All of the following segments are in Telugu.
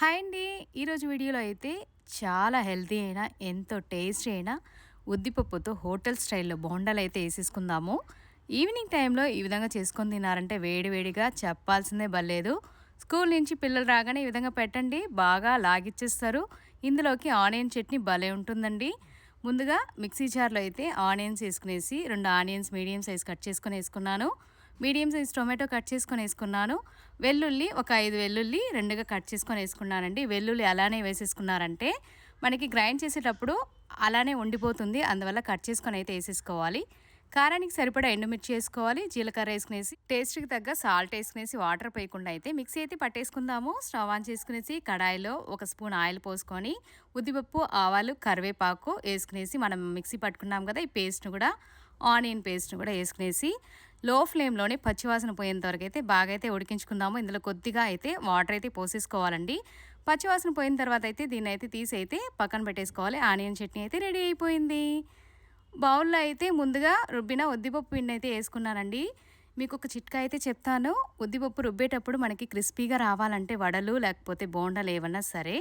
హాయ్ అండి. ఈరోజు వీడియోలో అయితే చాలా హెల్తీ అయినా ఎంతో టేస్టీ అయినా ఉద్దిపప్పుతో హోటల్ స్టైల్లో బోండాలు అయితే వేసేసుకుందాము. ఈవినింగ్ టైంలో ఈ విధంగా చేసుకొని తినారంటే వేడివేడిగా చెప్పాల్సిందే బలేదు స్కూల్ నుంచి పిల్లలు రాగానే ఈ విధంగా పెట్టండి బాగా లాగిచ్చేస్తారు. ఇందులోకి ఆనియన్ చట్నీ భలే ఉంటుందండి. ముందుగా మిక్సీ జార్లో అయితే ఆనియన్స్ వేసుకునేసి రెండు ఆనియన్స్ మీడియం సైజ్ కట్ చేసుకుని వేసుకున్నాను. మీడియం సైజ్ టొమాటో కట్ చేసుకొని వేసుకున్నాను. వెల్లుల్లి ఒక ఐదు వెల్లుల్లి రెండుగా కట్ చేసుకొని వేసుకున్నానండి. వెల్లుల్లి అలానే వేసేసుకున్నారంటే మనకి గ్రైండ్ చేసేటప్పుడు అలానే ఉండిపోతుంది. అందువల్ల కట్ చేసుకొని అయితే వేసేసుకోవాలి. కారానికి సరిపడా ఎండుమిర్చి వేసుకోవాలి. జీలకర్ర వేసుకునేసి టేస్ట్కి తగ్గ సాల్ట్ వేసుకునేసి వాటర్ పోయకుండా అయితే మిక్సీ అయితే పట్టేసుకుందాము. స్టవ్ ఆన్ చేసుకునేసి కడాయిలో ఒక స్పూన్ ఆయిల్ పోసుకొని ఉద్దిపప్పు ఆవాలు కరివేపాకు వేసుకునేసి మనం మిక్సీ పట్టుకున్నాం కదా ఈ పేస్ట్ను కూడా ఆనియన్ పేస్ట్ను కూడా వేసుకునేసి లో ఫ్లేమ్లోనే పచ్చివాసన పోయేంత వరకు అయితే బాగా అయితే ఉడికించుకుందాము. ఇందులో కొద్దిగా అయితే వాటర్ అయితే పోసేసుకోవాలండి. పచ్చివాసన పోయిన తర్వాత అయితే దీన్ని అయితే తీసి అయితే పక్కన పెట్టేసుకోవాలి. ఆనియన్ చట్నీ అయితే రెడీ అయిపోయింది. బౌల్లో అయితే ముందుగా రుబ్బిన ఉద్దిపప్పు పిండి అయితే వేసుకున్నానండి. మీకు ఒక చిట్కా అయితే చెప్తాను. ఉద్దిపప్పు రుబ్బేటప్పుడు మనకి క్రిస్పీగా రావాలంటే వడలు లేకపోతే బోండాలు ఏమన్నా సరే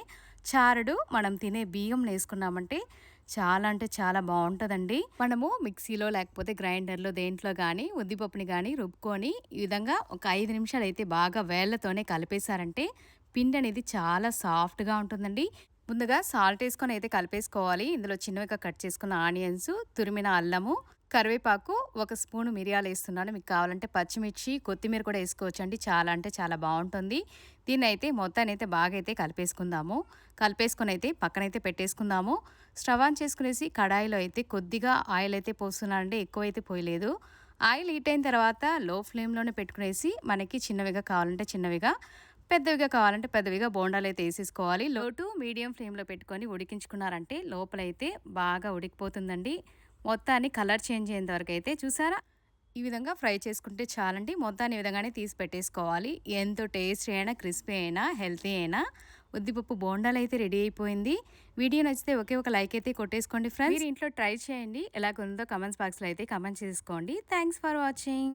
చారుడు మనం తినే బియ్యం వేసుకున్నామంటే చాలా అంటే చాలా బాగుంటుందండి. మనము మిక్సీలో లేకపోతే గ్రైండర్లో దేంట్లో కానీ ఉద్దిపప్పుని కానీ రుబ్బుకొని ఈ విధంగా ఒక ఐదు నిమిషాలు అయితే బాగా వేళ్ళతోనే కలిపేశారంటే పిండి అనేది చాలా సాఫ్ట్గా ఉంటుందండి. ముందుగా సాల్ట్ వేసుకొని అయితే కలిపేసుకోవాలి. ఇందులో చిన్నవిగా కట్ చేసుకున్న ఆనియన్స్ తురిమిన అల్లము కరివేపాకు ఒక స్పూన్ మిరియాలు వేస్తున్నాను. మీకు కావాలంటే పచ్చిమిర్చి కొత్తిమీర కూడా వేసుకోవచ్చు అండి చాలా అంటే చాలా బాగుంటుంది. దీన్ని అయితే మొత్తాన్ని అయితే బాగా అయితే కలిపేసుకుందాము. కలిపేసుకొని అయితే పక్కనైతే పెట్టేసుకుందాము. స్టవ్ ఆన్ చేసుకునేసి కడాయిలో అయితే కొద్దిగా ఆయిల్ అయితే పోస్తున్నానండి ఎక్కువైతే పోయలేదు. ఆయిల్ హీట్ అయిన తర్వాత లో ఫ్లేమ్లోనే పెట్టుకునేసి మనకి చిన్నవిగా కావాలంటే చిన్నవిగా పెద్దవిగా కావాలంటే పెద్దవిగా బోండాలు అయితే వేసేసుకోవాలి. లోటు మీడియం ఫ్లేమ్లో పెట్టుకొని ఉడికించుకున్నారంటే లోపలైతే బాగా ఉడికిపోతుందండి. మొత్తాన్ని కలర్ చేంజ్ అయ్యేంత వరకు అయితే చూసారా? ఈ విధంగా ఫ్రై చేసుకుంటే చాలండి. మొత్తాన్ని ఈ విధంగానే తీసి పెట్టేసుకోవాలి. ఎంతో టేస్టీ అయినా క్రిస్పీ అయినా హెల్తీ అయినా ఉద్దిపప్పు బోండాలు అయితే రెడీ అయిపోయింది. వీడియో నచ్చితే ఒకే ఒక లైక్ అయితే కొట్టేసుకోండి ఫ్రెండ్స్. మీరు ఇంట్లో ట్రై చేయండి. ఎలా ఉందో కమెంట్స్ బాక్స్లో అయితే కమెంట్ చేసుకోండి. Thanks for watching.